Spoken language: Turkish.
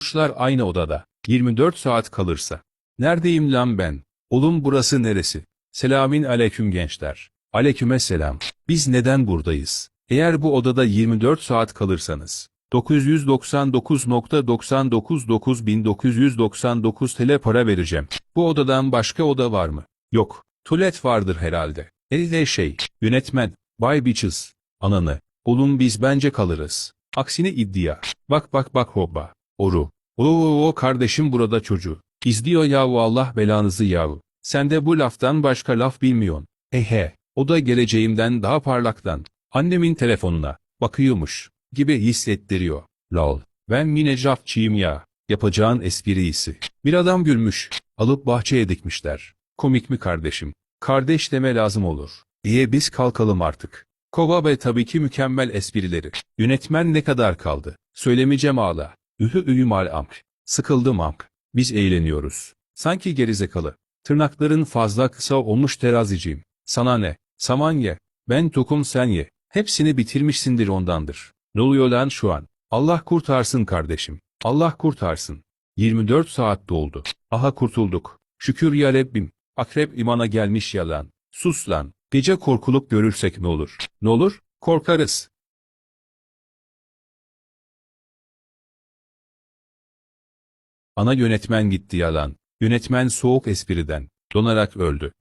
Kuşlar aynı odada. 24 saat kalırsa. Neredeyim lan ben? Oğlum burası neresi? Selamün aleyküm gençler. Aleyküme selam. Biz neden buradayız? Eğer bu odada 24 saat kalırsanız. 999.99 TL para vereceğim. Bu odadan başka oda var mı? Yok. Tuvalet vardır herhalde. Elde şey, yönetmen, Bay Bitches, ananı. Oğlum biz bence kalırız. Aksine iddia. Bak bak bak hoppa. Oru. Oo kardeşim burada çocuğu. İzliyor yahu Allah belanızı yahu. Sen de bu laftan başka laf bilmiyorsun. Ehe. O da geleceğimden daha parlaktan. Annemin telefonuna. Bakıyormuş. Gibi hissettiriyor. Lol. Ben minecraftçıyım ya. Yapacağın espri iyisi. Bir adam gülmüş. Alıp bahçeye dikmişler. Komik mi kardeşim? Kardeş deme lazım olur. İyi biz kalkalım artık. Kova ve tabii ki mükemmel esprileri. Yönetmen ne kadar kaldı? Söylemeyeceğim ağla. Ühü ühü mal amk. Sıkıldım amk. Biz eğleniyoruz. Sanki gerizekalı. Tırnakların fazla kısa olmuş teraziciyim. Sana ne? Saman ye. Ben tokum sen ye. Hepsini bitirmişsindir ondandır. Ne oluyor lan şu an? Allah kurtarsın kardeşim. Allah kurtarsın. 24 saat doldu. Aha kurtulduk. Şükür ya Rabbim. Akrep imana gelmiş yalan. Sus lan. Gece korkuluk görürsek ne olur? Ne olur? Korkarız. Ana yönetmen gitti yalan. Yönetmen soğuk espriden. Donarak öldü.